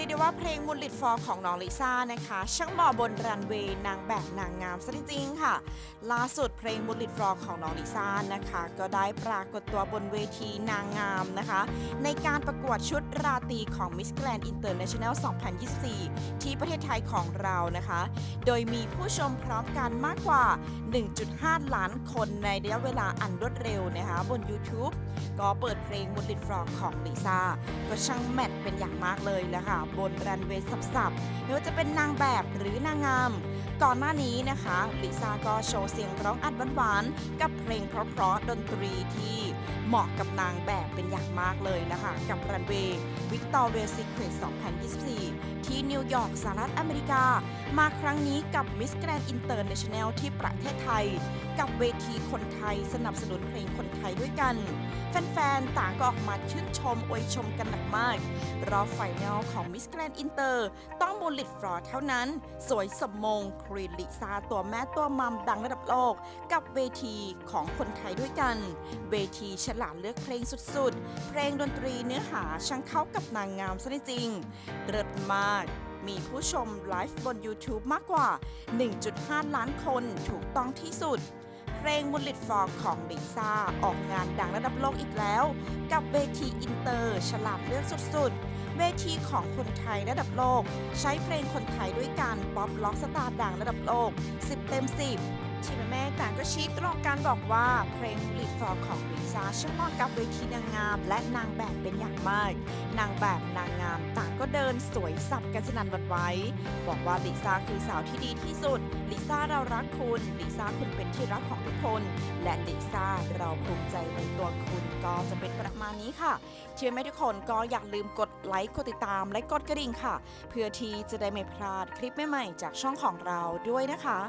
รียกได้ว่าเพลงมูลลิดฟอร์ของน้องลิซ่านะคะช่างเหมาะบนรันเวย์นางแบบนางงามซะจริงๆค่ะ ล่าสุดเพลงมูลลิดฟอร์ของน้องลิซ่านะคะ ก็ได้ปรากฏตัวบนเวทีนางงามนะคะ ในการประกวดชุดราตรีของ Miss Grand International 2024 ที่ประเทศไทยของเรานะคะ โดยมีผู้ชมพร้อมกันมากกว่า 1.5 ล้านคนในระยะเวลาอันรวดเร็วนะคะ บน YouTube ก็เปิดเพลงมูลลิดฟอร์ของลิซ่าก็ช่างแมทเป็นอย่างมากเลยนะคะบนรันเวย์สับๆไม่ว่าจะเป็นนางแบบหรือนางงาม ก่อนหน้านี้นะคะลิซ่าก็โชว์เสียงร้องอัดหวานๆกับเพลงเพราะๆดนตรีที่ เหมาะกับนางแบบเป็นอย่างมากเลยนะคะ กับรันเวย์วิกตอเรียซีเครต2024 ที่นิวยอร์กสหรัฐอเมริกา มาครั้งนี้กับ Miss Grand International ที่ประเทศไทย กับเวทีคนไทยสนับสนุนเพลงคนไทยด้วยกัน แฟนๆ ต่างก็ออกมาชื่นชมอวยชมกันหนักมาก รอบไฟแนลของ Miss Grand Inter ต้องมูลลิดฟรอเท่านั้น สวยสมมงครีนลิซาตัวแม่ตัวมัมดังระดับโลก กับเวทีของคนไทยด้วยกัน เวทีฉลาดเลือกเพลงสุดๆ เพลงดนตรีเนื้อหาช่างเข้ากับนางงามซะจริงเริดมาก มีผู้ชมไลฟ์บน YouTube มากกว่า 1.5 ล้านคนถูกต้องที่สุด เพลงมูลลิดฟอร์ของลิซ่าออกงานดังระดับโลกอีกแล้ว กับเวทีอินเตอร์ ฉลาดเลือกสุดๆ เวทีของคนไทยระดับโลก ใช้เพลงคนไทยด้วยกันป๊อปล็อกสตาร์ดังระดับโลก 10 เต็ม 10 ทีมแม่ต่างก็ชี้ตรงกันบอกว่าเพลงลีดฟอร์ของลิซ่าช่างเหมาะกับเวทีนางงาม และนางแบบเป็นอย่างมาก นางแบบนางงามต่างก็เดินสวยสับกันสนันหวันไหว้บอกว่าลิซ่าคือสาวที่ดีที่สุดลิซ่าเรารักคุณลิซ่าคุณเป็นที่รักของทุกคน และลิซ่าเราภูมิใจในตัวคุณก็จะเป็นประมาณนี้ค่ะ เชื่อไหมทุกคนก็อย่าลืมกดไลค์กดติดตามและกดกระดิ่งค่ะ เพื่อที่จะได้ไม่พลาดคลิปใหม่ๆจากช่องของเราด้วยนะคะ